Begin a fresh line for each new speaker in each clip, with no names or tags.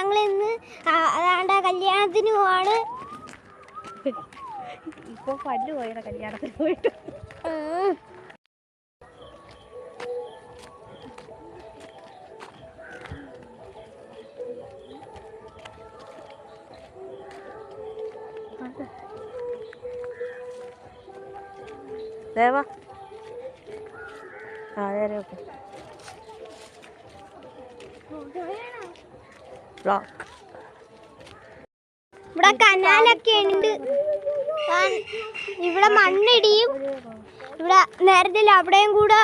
ഞങ്ങൾ ഇന്ന് അതാണ്ട കല്യാണത്തിന് പോവാണ്.
ഇപ്പൊ പല്ല് പോയ കല്യാണത്തിന് പോയിട്ട്. ദേവാ ആ നേരെ ഓക്കെ
ഇവിടെ കനാലൊക്കെ ഉണ്ട് ഇവിടെ മണ്ണിടിയും ഇവിടെ നേരത്തെ അവിടെയും കൂടെ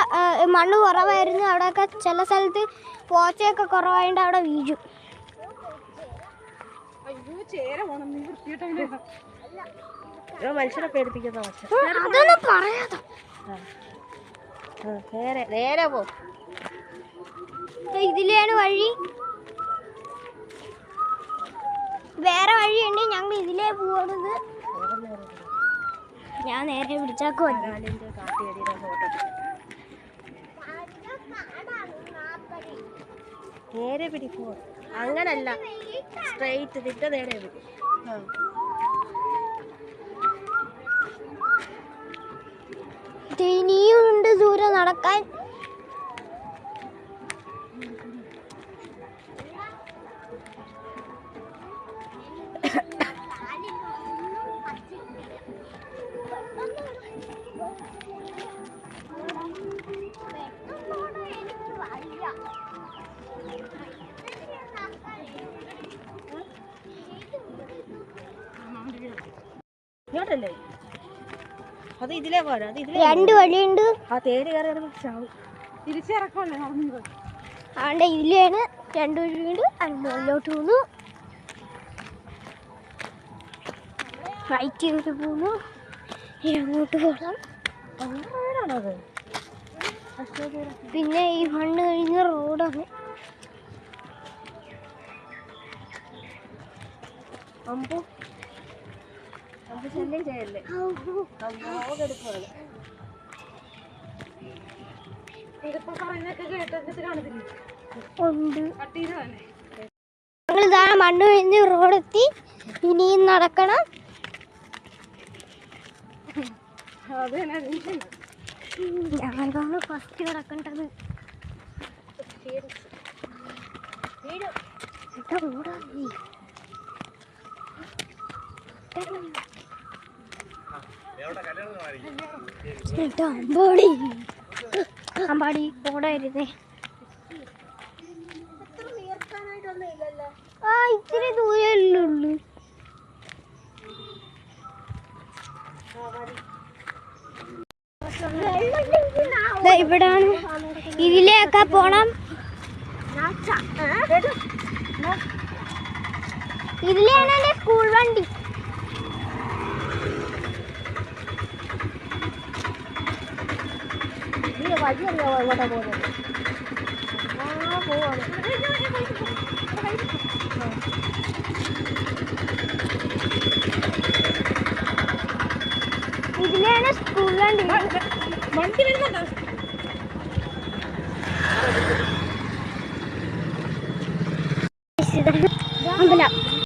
മണ്ണ് കുറവായിരുന്നു അവിടെയൊക്കെ ചില സ്ഥലത്ത് പോച്ചയൊക്കെ കുറവായതുകൊണ്ട് അവിടെ വീഴും
മനുഷ്യനെ പേടിപ്പിക്കുന്ന
അതൊന്നും പറയാതെ
നേരെ നേരെ പോ
ദേ ഇതിലെയാണ് വഴി വേറെ വഴിയുണ്ട് ഞങ്ങൾ ഇതിലേ പോകുന്നത് ഞാൻ നേരെ പിടിച്ചാക്കോ
ഫോട്ടോ നേരെ പിടി പോ. അങ്ങനല്ല. സ്ട്രെയിറ്റ് തിട്ട നേരെ പിടി. ആ.
ഇനിയും ഉണ്ട് ദൂരെ നടക്കാൻ.
ഇങ്ങോട്ടല്ലേ? അത് ഇതിലേ പോരാ അത് ഇതിലേ
രണ്ട് വഴിയുണ്ട്.
ആ തേര് കയറി ഇറങ്ങി ചാവും. തിരിച്ചിറക്കമല്ലേ നടന്നത്
അതുകൊണ്ട് ഇതിലാണ് രണ്ട് വഴിയുണ്ട് അത് മുകളിലോട്ട് പോകുന്നു റൈറ്റ് ചെയ്തിട്ട് പോന്നു. ഇനി അങ്ങോട്ട് പോകണം
ആരാണത്
പിന്നെ ഈ മണ്ണ് കഴിഞ്ഞ റോഡാണ്.
അമ്പു. ശല്യം ചെയ്യല്ലേ? ഇതിപ്പോ കാണത്തില്ലേ?
ഉണ്ട്. ഞങ്ങൾ ഇതാ മണ്ണ് കഴിഞ്ഞ് റോഡെത്തി. ഇനിയും നടക്കണം. ഞങ്ങളാണ് ഫസ്റ്റ് കിടക്കേണ്ടത് ഓടാ അമ്പാടി. അമ്പാടി ഓടായിരുന്നേ ആ ഇത്തിരി ദൂരല്ലേ ഉള്ളൂ. ഇവിടാണ്. ഇതിലെയൊക്കെ പോണം. ഇതിലെയാണ് എന്റെ സ്കൂൾ വണ്ടി.
വഴി അറിയാമോ എങ്ങോട്ടാ പോകുന്നത്? ആ പോവാണ്
ഇതിലെയാണ് സ്കൂൾ വണ്ടി.
വണ്ടി വരുന്നുണ്ടോ?
അമ്പലം.